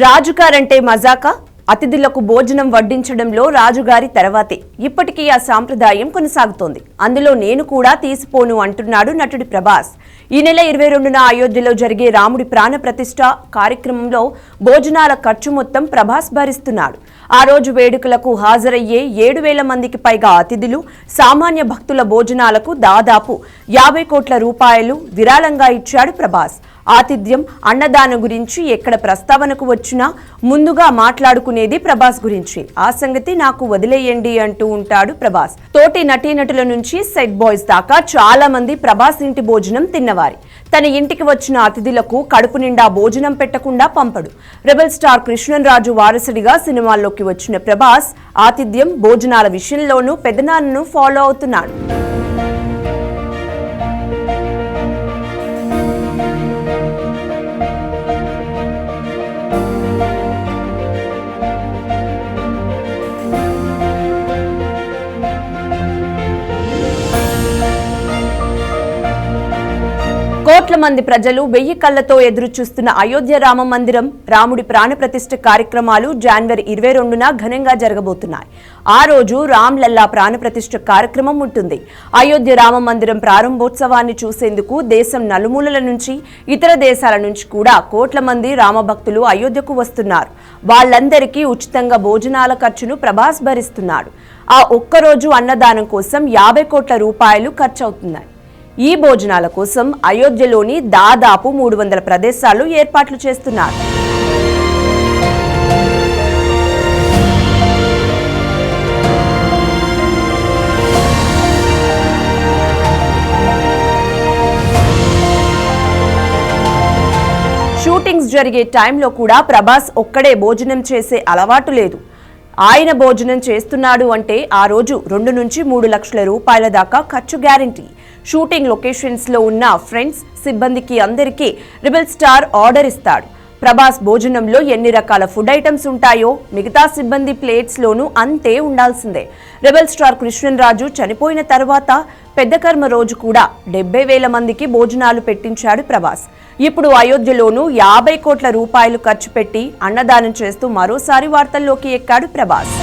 రాజుగారంటే మజాకా? అతిథులకు భోజనం వడ్డించడంలో రాజుగారి తర్వాతే. ఇప్పటికీ ఆ సాంప్రదాయం కొనసాగుతోంది. అందులో నేను కూడా తీసిపోను అంటున్నాడు నటుడి ప్రభాస్. ఈ నెల ఇరవై రెండున అయోధ్యలో జరిగే రాముడి ప్రాణ ప్రతిష్ట కార్యక్రమంలో భోజనాల ఖర్చు మొత్తం ప్రభాస్ భరిస్తున్నాడు. ఆ రోజు వేడుకలకు హాజరయ్యే ఏడు వేల మందికి పైగా అతిథులు సామాన్య భక్తుల భోజనాలకు దాదాపు యాభై కోట్ల రూపాయలు విరాళంగా ఇచ్చాడు ప్రభాస్. ఆతిథ్యం అన్నదానం గురించి ఎక్కడ ప్రస్తావనకు వచ్చినా ముందుగా మాట్లాడుకునేది ప్రభాస్ గురించి. ఆ సంగతి నాకు వదిలేయండి అంటూ ఉంటాడు ప్రభాస్. తోటి నటీనటుల నుంచి సెట్ బాయ్స్ దాకా చాలా మంది ప్రభాస్ ఇంటి భోజనం తిన్నవారి. తన ఇంటికి వచ్చిన అతిథులకు కడుపు నిండా భోజనం పెట్టకుండా పంపడు. రెబల్ స్టార్ కృష్ణన్ రాజు వారసుడిగా సినిమాల్లోకి వచ్చిన ప్రభాస్ ఆతిథ్యం భోజనాల విషయంలోనూ పెదనాన్నను ఫాలో అవుతున్నాడు. కోట్ల మంది ప్రజలు వెయ్యి కళ్ళతో ఎదురు చూస్తున్న అయోధ్య రామ మందిరం రాముడి ప్రాణప్రతిష్ఠ కార్యక్రమాలు జనవరి ఇరవై రెండున ఘనంగా జరగబోతున్నాయి. ఆ రోజు రామ్ లల్లా ప్రాణప్రతిష్ఠ కార్యక్రమం ఉంటుంది. అయోధ్య రామ మందిరం ప్రారంభోత్సవాన్ని చూసేందుకు దేశం నలుమూలల నుంచి ఇతర దేశాల నుంచి కూడా కోట్ల మంది రామభక్తులు అయోధ్యకు వస్తున్నారు. వాళ్ళందరికీ ఉచితంగా భోజనాల ఖర్చును ప్రభాస్ భరిస్తున్నాడు. ఆ ఒక్కరోజు అన్నదానం కోసం యాభై కోట్ల రూపాయలు ఖర్చవుతున్నాయి. ఈ భోజనాల కోసం అయోధ్యలోని దాదాపు మూడు వందల ప్రదేశాలు ఏర్పాట్లు చేస్తున్నారు. షూటింగ్స్ జరిగే టైంలో కూడా ప్రభాస్ ఒక్కడే భోజనం చేసే అలవాటు లేదు. ఆయన భోజనం చేస్తున్నాడు అంటే ఆ రోజు రెండు నుంచి మూడు లక్షల రూపాయల దాకా ఖర్చు గ్యారంటీ. షూటింగ్ లొకేషన్స్లో ఉన్న ఫ్రెండ్స్ సిబ్బందికి అందరికీ రిబల్ స్టార్ ఆర్డర్ ఇస్తాడు. ప్రభాస్ భోజనంలో ఎన్ని రకాల ఫుడ్ ఐటమ్స్ ఉంటాయో మిగతా సిబ్బంది ప్లేట్స్లోనూ అంతే ఉండాల్సిందే. రెబల్ స్టార్ కృష్ణరాజు చనిపోయిన తర్వాత పెద్ద కర్మ రోజు కూడా డెబ్బై వేల మందికి భోజనాలు పెట్టించాడు ప్రభాస్. ఇప్పుడు అయోధ్యలోనూ యాభై కోట్ల రూపాయలు ఖర్చు పెట్టి అన్నదానం చేస్తూ మరోసారి వార్తల్లోకి ఎక్కాడు ప్రభాస్.